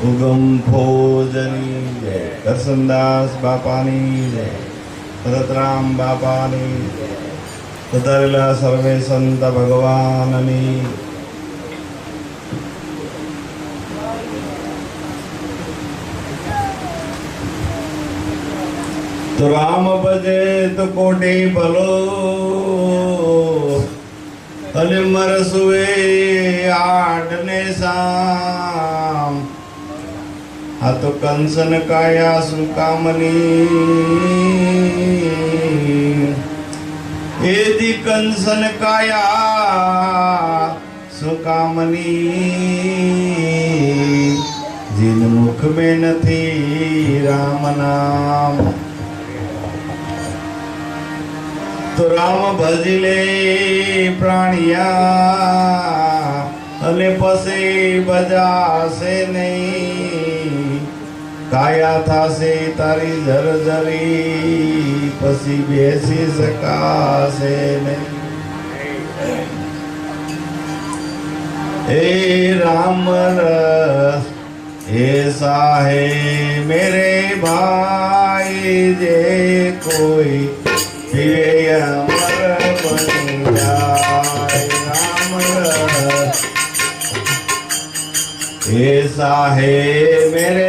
ઉગમ ભોજની જય દર્શનદાસ બાપાની જય ભરતરામ બાપાની જય પધારેલા સર્વે સંત ભગવાનની તો રામ ભજે તો કોટી ભલો અને મરસુએ આડને સામ આ તો કંસન કાયા સુકામની. એદી કંસન કાયા સુકામની. જીન મુખ મે નથી રામ નામ. તો રામ ભજલે પ્રાણિયા અને પછી બજાશે નહીં. કાયા થાશે તારી જરજરી પછી બેસી શકાશે નહીં હે રામ રસ ऐसा है मेरे भाई जे कोई पिए अमर बन जाए राम रस ऐसा है मेरे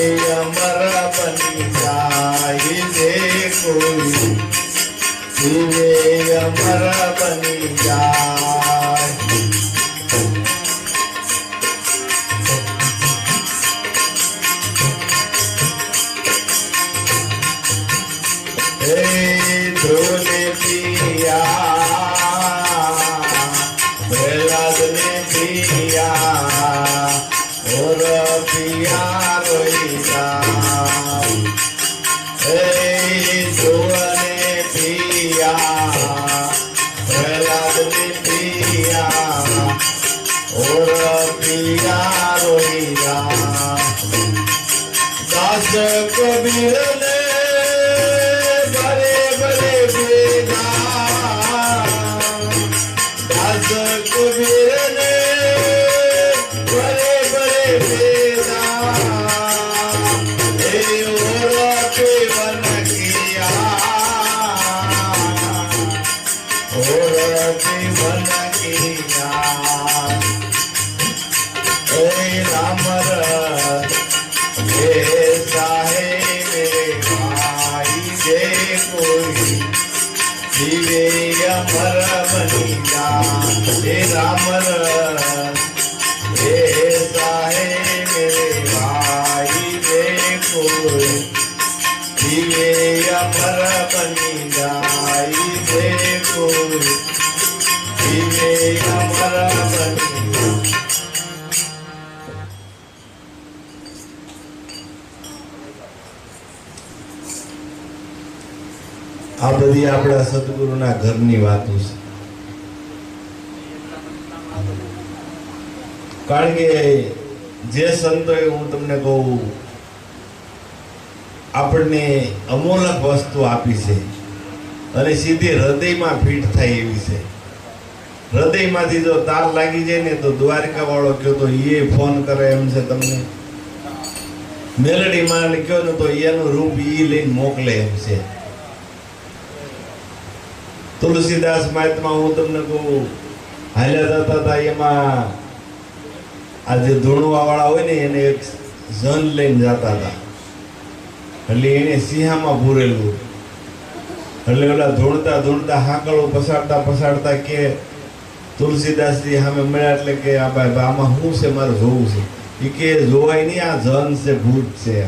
અમર બની જાય દે કોઈ જીવે અમર બની જાય ધ્રુવને પિયા પ્રહલાદને પિયા ઓર પિયા દાસ કબીર ને ભલે અમર બનીયા હે રામ હે સાહે મેરે ભાઈ દેખો જીવે અમર બનીયા દેખો જીવે અમર આ બધી આપણા સદગુરુના ઘરની વાતો છે. કારણ કે જે સંતોએ હું તમને કહું, આપણને અમૂલક વસ્તુ આપી છે અને સીધી હૃદયમાં ફીટ થાય એવી છે. હૃદયમાંથી જો તાર લાગી જાય ને તો દ્વારકા વાળો કયો તો એ ફોન કરે એમ છે તમને. મેલડીમાં કયો ને તો એનું રૂપ ઈ લઈને મોકલે એમ છે. તુલસીદાસ મહાત્મા, હું તમને કહું, હાલ્યા જતા હતા એમાં આ જે ધોણવા વાળા હોય ને એને એક જન લઈને જતા હતા. એટલે એને સિંહામાં પૂરેલું. એટલે ઓલા ધૂણતા ધૂણતા હાકળો પસાડતા પસાડતા કે તુલસીદાસજી સામે મળ્યા એટલે કે આ ભાઈ આમાં શું છે? મારે જોવું છે. એ કે જોવાય નહીં, આ જન છે, ભૂત છે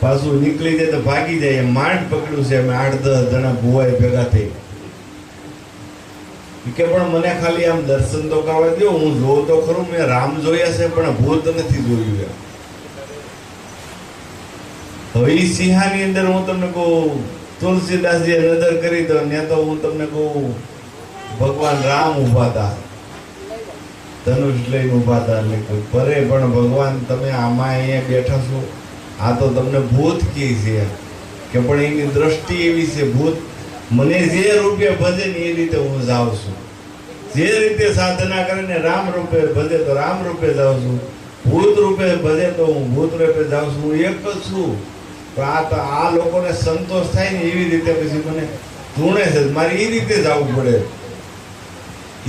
પાછું નીકળી જાય તો ભાગી જાય માંડ પકડ્યું છે અમે આઠ દસ જણા ભુવાય ભેગા થઈ કે પણ મને ખાલી આમ દર્શન તો કરવા દો હું જોઉં તો ખરું, મેં રામ જોયા છે, પણ ભૂત નથી જોયું એમ. હવે સિંહાની અંદર હું તમને કહું, તુલસીદાસજીએ નજર કરી દો ને તો હું તમને કહું, ભગવાન રામ ઊભા હતા ધનુષ લઈને ઊભા હતા એટલે પરે, પણ ભગવાન તમે આમાં અહીંયા બેઠા છો. આ તો તમને ભૂત કહે છે કે પણ એની દ્રષ્ટિ એવી છે, ભૂત મને જે રૂપે ભજે ને એ રીતે હું જાઉં છું. જે રીતે સાધના કરીને રામ રૂપે ભજે તો રામ રૂપે જાઉં છું. ભૂત રૂપે ભજે તો હું ભૂત રૂપે જાઉં છું. હું એક જ છું. પણ આ તો આ લોકોને સંતોષ થાય ને એવી રીતે પછી મને ધૂણે છે. મારે એ રીતે જવું પડે.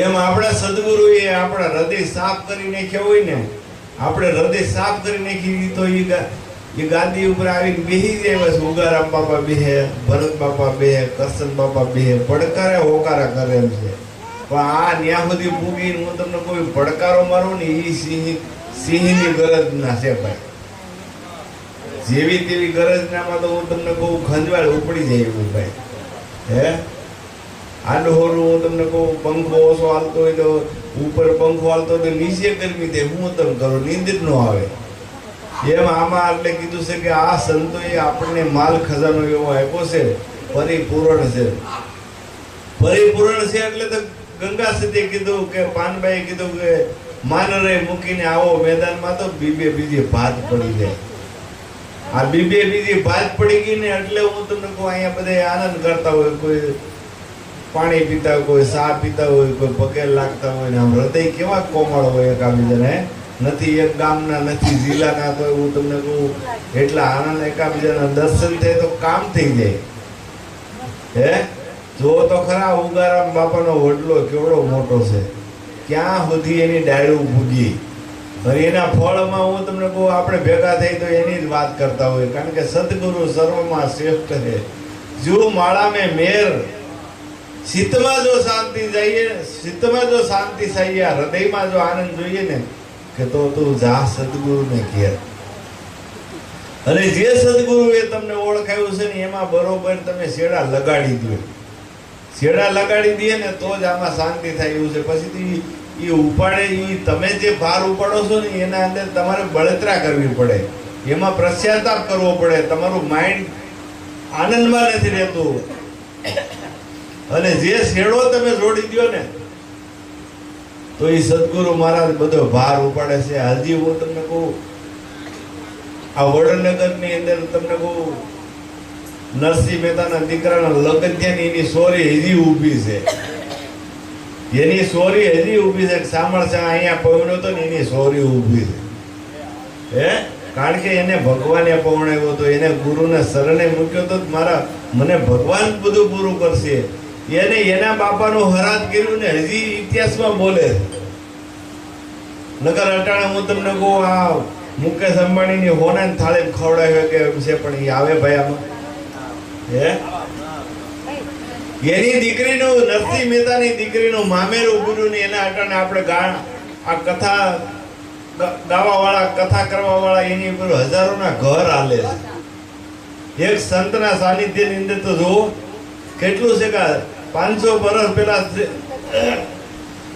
એમ આપણા સદગુરુએ આપણા હૃદય સાફ કરી નાખ્યા હોય ને, આપણે હૃદય સાફ કરી નાખી તો એ એ ગાદી ઉપર આવીને બેહી જાય, બસ ઉગારામ બાપા બેહે, ભરત બાપા બેહે, કરશન બાપા બેહે, પડકારે, હોકારા કરે એમ છે. પણ આ ન્યા સુધી પૂગીને હું તમને કોઈ પડકારો મારું ને એ સિંહ, સિંહની ગરજ ના છે ભાઈ. જેવી તેવી ગરજ નામાં તો હું તમને કહું ખંજવાળ ઉપડી જાય એવું ભાઈ. હે? આડોહોરું હું તમને કહું, પંખો ઓછો હાલતો હોય તો, ઉપર પંખો હાલતો હોય તો નીચે ગરમી થાય, હું તમે કરું નીંદ ન આવે. એમ આમાં એટલે કીધું છે કે આ સંતોએ આપણને માલ ખજાનો એવો આપ્યો છે, પરિપૂર્ણ છે. પરિપૂર્ણ છે એટલે તો ગંગા સતીએ કીધું કે પાનભાઈ કીધું કે, માનરે મૂકીને આવો મેદાનમાં તો બીબે બીજી ભાત પડી જાય. આ બીબે બીજી ભાત પડી ગઈ ને એટલે હું તમને કહું, અહીંયા બધા આનંદ કરતા હોય, કોઈ પાણી પીતા હોય, કોઈ ચા પીતા હોય, કોઈ પગે લાગતા હોય ને આમ હૃદય કેવા કોમળ હોય એકાબીજાને નથી એક ગામના, નથી જિલ્લાના તો હું તમને કહું, એટલા આનંદ એકાબીજાના દર્શન થાય તો કામ થઈ જાય. હે? જો તો ખરા ઉગારામ બાપાનો વડલો કેવડો મોટો છે. ક્યાં સુધી એની ડાળું ભૂગી અને એના ફળમાં હું તમને કહું, આપણે ભેગા થઈ તો એની જ વાત કરતા હોય કારણ કે સદગુરુ સર્વમાં શ્રેષ્ઠ છે. જો માળા મેં મેર ચિત્તમાં જો શાંતિ જઈએ ચિત્તમાં જો શાંતિ થાય હૃદયમાં જો આનંદ જોઈએ ને કે તો તું જા સદગુરુને ઘેર. અને જે સદગુરુએ તમને ઓળખાયું છે ને, એમાં બરોબર તમે શેડા લગાડી દો. શેડા લગાડી દઈએ ને, તો જ આમાં શાંતિ થાય એવું છે. પછી એ ઉપાડે એ તમે જે ભાર ઉપાડો છો ને, એના અંદર તમારે બળતરા કરવી પડે. એમાં પશ્ચાતાપ કરવો પડે. તમારું માઇન્ડ આનંદમાં નથી રહેતું. અને જે શેડો તમે જોડી દો ને તો એ સદગુરુ મહારાજ બધો ભાર ઉપાડે છે. હજી હું તમને કહું, આ વડનગરની અંદર તમને કહું, નરસિંહ મહેતાના દીકરાના થયા એની સોરી હજી ઊભી છે. એની સોરી હજી ઊભી છે. સામળ છે, અહીંયા પવનો તો ને એની સોરી ઊભી છે. હે? કારણ કે એને ભગવાને પવણાવ્યો હતો એને ગુરુને શરણે મૂક્યો તો મારા મને ભગવાન બધું પૂરું કરશે. એને એના બાપાનું હરાત કર્યું ને હજી ઇતિહાસમાં બોલે નગર અટાણે હું તમને કહું, આ મુકેશ અંબાણીની હોના થાળે ખવડાવ્યો કે એમ છે, પણ એ આવે ભાઈ આમાં. હે? એની દીકરીનું, નરસિંહ મહેતાની દીકરીનું મામેરું ગુરુ ને એના અટાણે આપણે ગાણ આ કથા ગાવા વાળા કથા કરવા વાળા એની ઉપર હજારોના ઘર હાલે છે. એક સંતના સાનિધ્યની અંદર તો જુઓ, કેટલું છે કે પાંચસો વર્ષ પહેલા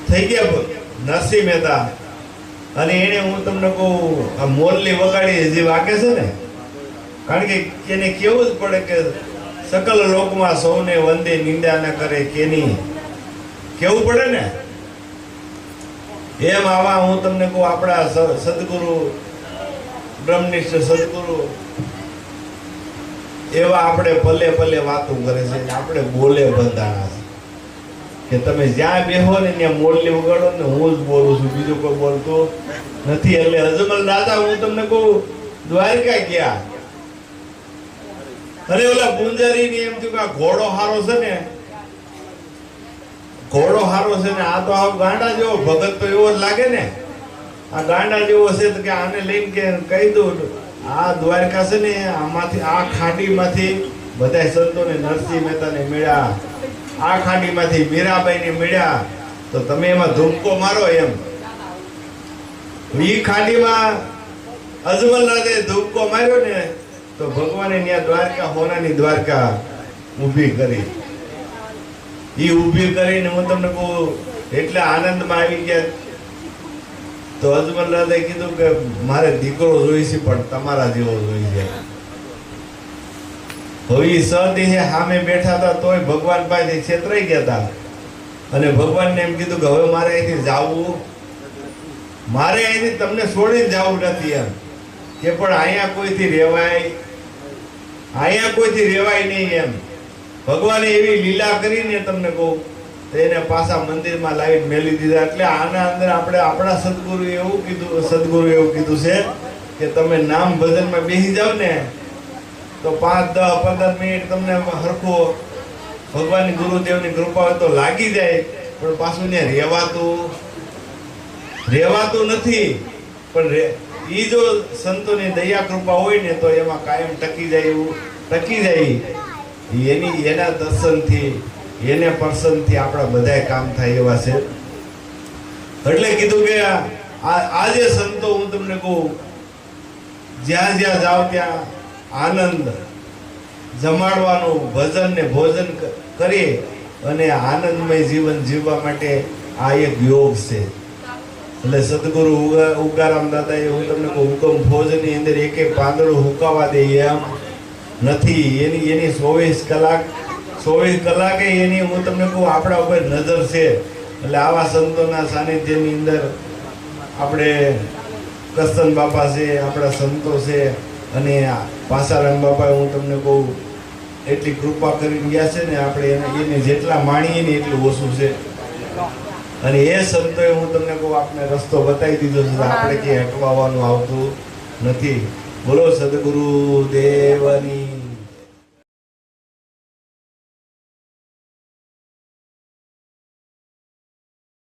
થઈ ગયા નરસિંહ મહેતા અને એને હું તમને કહું, આ મોરલી વગાડી હજી વાગે છે ને, કારણ કે એને કેવું જ પડે કે સકલ લોકમાં સૌને વંદે નિંદા ન કરે કેની. કેવું પડે ને? એમ આવા હું તમને કહું, આપણા સદગુરુ, બ્રહ્મનિષ્ઠ સદગુરુ એવા આપણે પલે પલે વાતો કરે છે આપણે બોલે બંધાણા છે. કે તમે જ્યાં બેહો ને ત્યાં મોરલી વગાડો ને હું જ બોલું છું. બીજું કોઈ બોલતો નથી. એટલે અજમલ દાદા, હું તમને કહું, દ્વારકા ગયા. અરે ઓલા પૂંજારી ની એમ થયું કે ઘોડો હારો છે ને, ઘોડો હારો છે ને, આ તો આ ગાંડા જેવો ભગત તો એવો જ લાગે ને. આ ગાંડા જેવો છે કે આને લઈને કે કહી દઉં. આ દ્વારકા છે ને, આમાંથી, આ ખાડીમાંથી બધા સંતોને નરસિંહ મહેતાને મળ્યા. આ ખાડીમાંથી મીરાબાઈને મળ્યા. તો તમે એમાં ધૂમકો મારો એમ. ઈ ખાડીમાં અજમલનાથે ધૂમકો માર્યો ને, તો ભગવાને ત્યાં દ્વારકા, હોનાની દ્વારકા ઊભી કરી. ઈ ઊભી કરીને હું તમને કહું, એટલે આનંદમાં આવી ગયા. તો અજમલનાથે કીધું કે મારે દીકરો જોઈશે પણ તમારા જેવો જોઈ છે. ઈ સદેહે સામે બેઠા હતા, તોય ભગવાન પાસે છેતરાઈ ગયા હતા. અને ભગવાનને એમ કીધું કે હવે મારે અહીંથી જાવું. મારે અહીંથી તમને છોડીને જવું નથી એમ. કે પણ અહીંયા કોઈથી રહેવાય? અહીંયા કોઈથી રહેવાય નહીં એમ. ભગવાને એવી લીલા કરીને તમને કહું એને પાછા મંદિરમાં લાવીને મેલી દીધા. એટલે આના અંદર આપણે આપણા સદગુરુ એવું કીધું સદગુરુ એવું કીધું છે કે તમે નામ ભજનમાં બેસી જાવ ને, તો પાંચ, દસ, પંદર મિનિટ તમને હરખો ભગવાન ગુરુદેવની કૃપા હોય તો લાગી જાય. પણ પાછું ત્યાં રહેવાતું રહેવાતું નથી. પણ એ જો સંતોની દયા કૃપા હોય ને તો એમાં કાયમ ટકી જાય એવું, ટકી જાય. એની, એના દર્શનથી એને પર્સનથી આપણા બધાય કામ થાય એવા છે. એટલે કીધું કે આજે સંતો હું તમને કહું, જ્યાં જ્યાં જાઓ ત્યાં આનંદ, જમાડવાનું ભજન ને ભોજન કરી અને આનંદમય જીવન જીવવા માટે આ એક યોગ છે. એટલે સદગુરુ ઉગા- ઉગારામ એ હું તમને કહું, હુકમ ફોજની અંદર એકે પાંદડું હુકાવા દે એમ નથી. એની એની ચોવીસ કલાક ચોવીસ કલાકે એની હું તમને કહું, આપણા ઉપર નજર છે. એટલે આવા સંતોના સાનિધ્યની અંદર આપણે કસ્તન બાપા છે, આપણા સંતો છે, અને પાસારામ બાપાએ હું તમને કહું, એટલી કૃપા કરીને ગયા છે ને આપણે એને એને જેટલા માણીએ ને એટલું ઓછું છે. અને એ સંતોએ હું તમને કહું, આપને રસ્તો બતાવી દીધો છે આપણે ક્યાંય અટવાવાનું આવતું નથી. બોલો, સદગુરુ દેવની